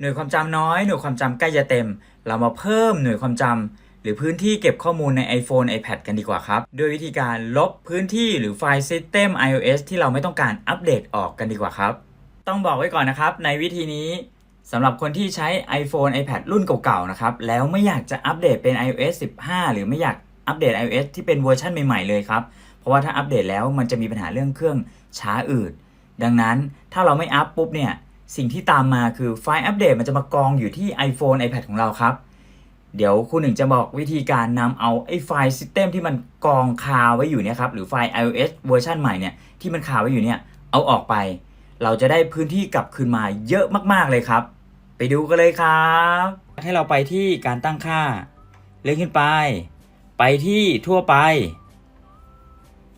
หน่วยความจำน้อย หน่วยความจำใกล้จะเต็ม เรามาเพิ่มหน่วยความจำหรือพื้นที่เก็บข้อมูลใน iPhone iPad กันดีกว่าครับ ด้วยวิธีการลบพื้นที่หรือไฟล์ System iOS ที่เราไม่ต้องการอัปเดตออกกันดีกว่าครับ ต้องบอกไว้ก่อนนะครับ ในวิธีนี้สำหรับคนที่ใช้ iPhone iPad รุ่นเก่าๆนะครับ แล้วไม่อยากจะอัปเดตเป็น iOS 15 หรือไม่อยากอัปเดต iOS ที่เป็นเวอร์ชันใหม่ๆเลยครับ เพราะว่าถ้าอัปเดตแล้วมันจะมีปัญหาเรื่องเครื่องช้าอืดดังนั้นถ้าเราไม่อัพปุ๊บเนี่ย สิ่งที่ตามมาคือไฟล์อัปเดตมันจะมากองอยู่ที่ iPhone iPad ของเราครับ เดี๋ยวคุณหนึ่งจะบอกวิธีการนำเอาไอ้ไฟล์ System ที่มันกองคาไว้อยู่เนี่ยครับหรือไฟล์ iOS เวอร์ชันใหม่เนี่ยที่มันคาไว้อยู่เนี่ยเอาออกไป เราจะได้พื้นที่กลับคืนมาเยอะมากๆเลยครับ ไปดูกันเลยครับ ให้เราไปที่การตั้งค่า เลื่อนขึ้นไป ไปที่ทั่วไป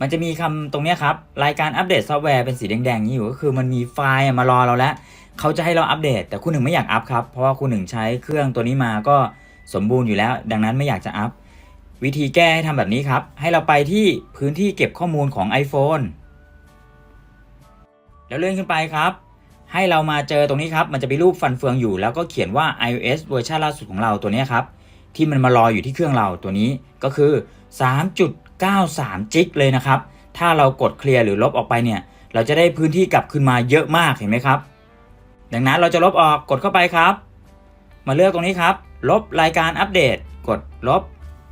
มันจะมีคำตรงนี้ครับ รายการอัปเดตซอฟต์แวร์เป็นสีแดงๆนี้อยู่ก็คือมันมีไฟล์มารอเราแล้วเขาจะให้เราอัปเดต แต่คุณหนึ่งไม่อยากอัพครับ เพราะว่าคุณหนึ่งใช้เครื่องตัวนี้มาก็สมบูรณ์อยู่แล้ว ดังนั้นไม่อยากจะอัพ วิธีแก้ให้ทำแบบนี้ครับ ให้เราไปที่พื้นที่เก็บข้อมูลของ iPhone แล้วเลื่อนขึ้นไปครับ ให้เรามาเจอตรงนี้ครับ มันจะมีรูปฟันเฟืองอยู่ แล้วก็เขียนว่า iOS เวอร์ชันล่าสุดของเราตัวนี้ครับ ที่มันมารออยู่ที่เครื่องเราตัวนี้ก็คือ 93 จิกเลยนะครับ ถ้าเรากดเคลียร์หรือลบออกไปเนี่ย เราจะได้พื้นที่กลับขึ้นมาเยอะมากเห็นไหมครับ ดังนั้นเราจะลบออกกดเข้าไปครับ มาเลือกตรงนี้ครับ ลบรายการอัปเดต กดลบ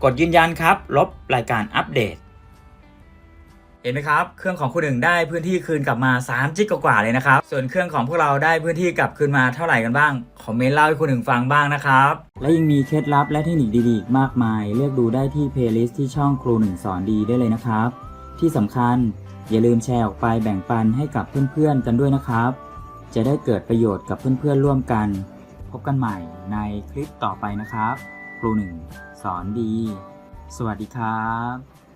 กดยืนยันครับ ลบรายการอัปเดต ห็นไหมครับ เครื่องของคุณหนึ่งได้พื้นที่คืนกลับมา3จิกกว่าๆเลยนะครับ ส่วนเครื่องของพวกเราได้พื้นที่กลับคืนมาเท่าไหร่กันบ้าง คอมเมนต์เล่าให้คุณหนึ่งฟังบ้างนะครับ และยังมีเคล็ดลับและเทคนิคดีๆ มากมาย เลือกดูได้ที่เพลย์ลิสต์ที่ช่องครูหนึ่งสอนดีได้เลยนะครับ ที่สำคัญอย่าลืมแชร์ออกไปแบ่งปันให้กับเพื่อนๆกันด้วยนะครับ จะได้เกิดประโยชน์กับเพื่อนๆร่วมกัน พบกันใหม่ในคลิปต่อไปนะครับ ครูหนึ่งสอนดี สวัสดีครับ